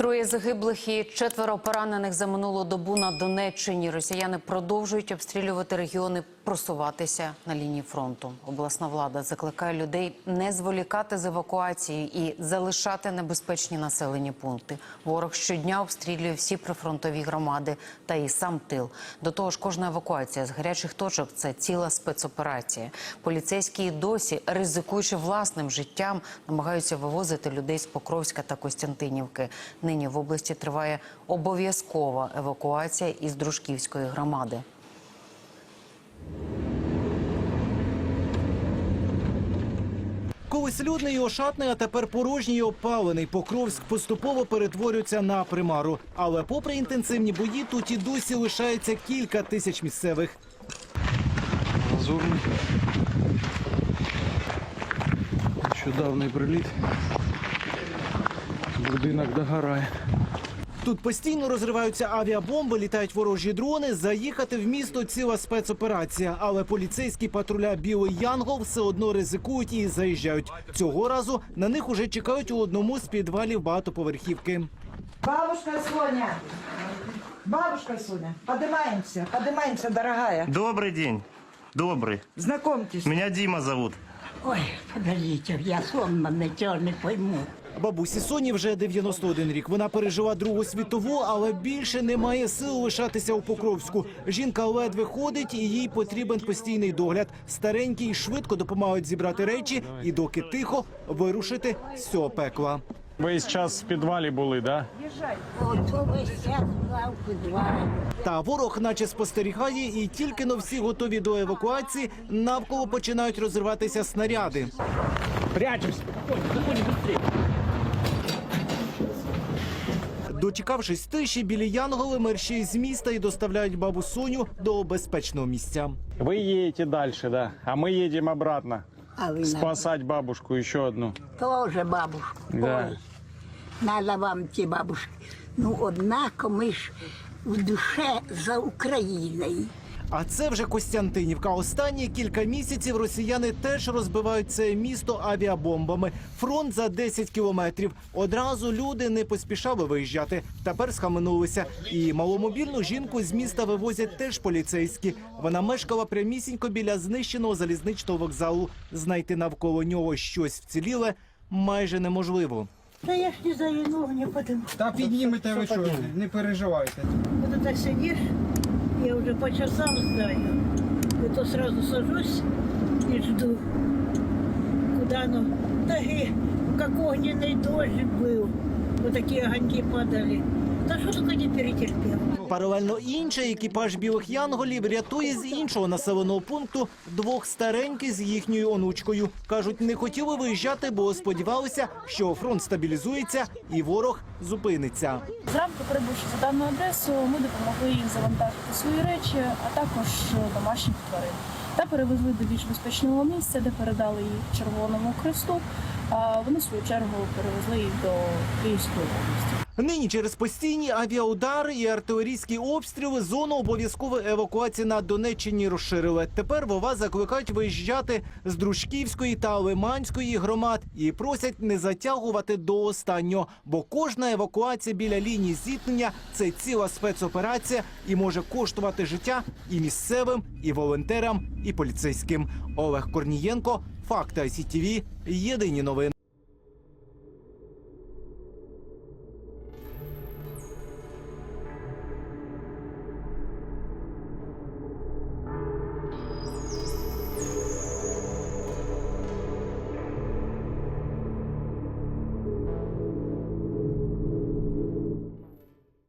Троє загиблих і четверо поранених за минулу добу на Донеччині. Росіяни продовжують обстрілювати регіони, просуватися на лінії фронту. Обласна влада закликає людей не зволікати з евакуацією і залишати небезпечні населені пункти. Ворог щодня обстрілює всі прифронтові громади та і сам тил. До того ж, кожна евакуація з гарячих точок це ціла спецоперація. Поліцейські досі, ризикуючи власним життям, намагаються вивозити людей з Покровська та Костянтинівки. Нині в області триває обов'язкова евакуація із Дружківської громади. Колись людний і ошатний, а тепер порожній і опалений. Покровськ поступово перетворюється на примару. Але попри інтенсивні бої, тут і досі лишається кілька тисяч місцевих. Лазурний. Нещодавний приліт. Будинок догорає. Тут постійно розриваються авіабомби, літають ворожі дрони. Заїхати в місто ціла спецоперація. Але поліцейські патруля Білий Янгол все одно ризикують і заїжджають. Цього разу на них уже чекають у одному з підвалів багатоповерхівки. Бабушка Соня, бабушка Соня, поднимаемся, поднимаемся, дорогая. Добрый день. Добрый. Знакомьтесь. Меня Дима зовут. Ой, подождите, я сонна, нічого не пойму. Бабусі Соні вже 91 рік. Вона пережила Другу світову, але більше не має сил лишатися у Покровську. Жінка ледве ходить, і їй потрібен постійний догляд. Старенькі й швидко допомагають зібрати речі і, доки тихо, вирушити з цього пекла. Весь час в підвалі були, да? Та ворог, наче спостерігає, і тільки но всі готові до евакуації, навколо починають розриватися снаряди. Дочекавшись тиші, білі янголи мерщі з міста і доставляють бабу Соню до безпечного місця. Ви їдете далі, да? А ми їдемо обратно. А ви Спасати бабушку ще одну. тоже бабушку. Да. Ой, надо вам ті бабушки. Ну, однако ми ж в душе за Україною. А це вже Костянтинівка. Останні кілька місяців росіяни теж розбивають це місто авіабомбами. Фронт за 10 кілометрів. Одразу люди не поспішали виїжджати. Тепер схаменулися. І маломобільну жінку з міста вивозять теж поліцейські. Вона мешкала прямісінько біля знищеного залізничного вокзалу. Знайти навколо нього щось вціліле майже неможливо. Да я ж не заїну, не подумав. Та піднімете ви що, не переживайте. Вот так сидишь, я уже по часам знаю. И то сразу сажусь и жду, куда оно. Да и как огненный дождик был. Вот такие огоньки падали. Да что только не перетерпел. Паралельно інший екіпаж білих янголів рятує з іншого населеного пункту двох стареньких з їхньою онучкою. кажуть, не хотіли виїжджати, бо сподівалися, що фронт стабілізується і ворог зупиниться. Зранку прибувши за дану адресу, ми допомогли їм завантажити свої речі, а також домашніх тварин. Та перевезли до більш безпечного місця, де передали їх Червоному Хресту. А вони в свою чергу перевезли їх до Київської області. Нині через постійні авіаудари і артилерійські обстріли зону обов'язкової евакуації на Донеччині розширили. Тепер вова закликають виїжджати з Дружківської та Лиманської громад і просять не затягувати до останнього, бо кожна евакуація біля лінії зіткнення це ціла спецоперація і може коштувати життя і місцевим, і волонтерам, і поліцейським. Олег Корнієнко, Факти ICTV, Єдині новини.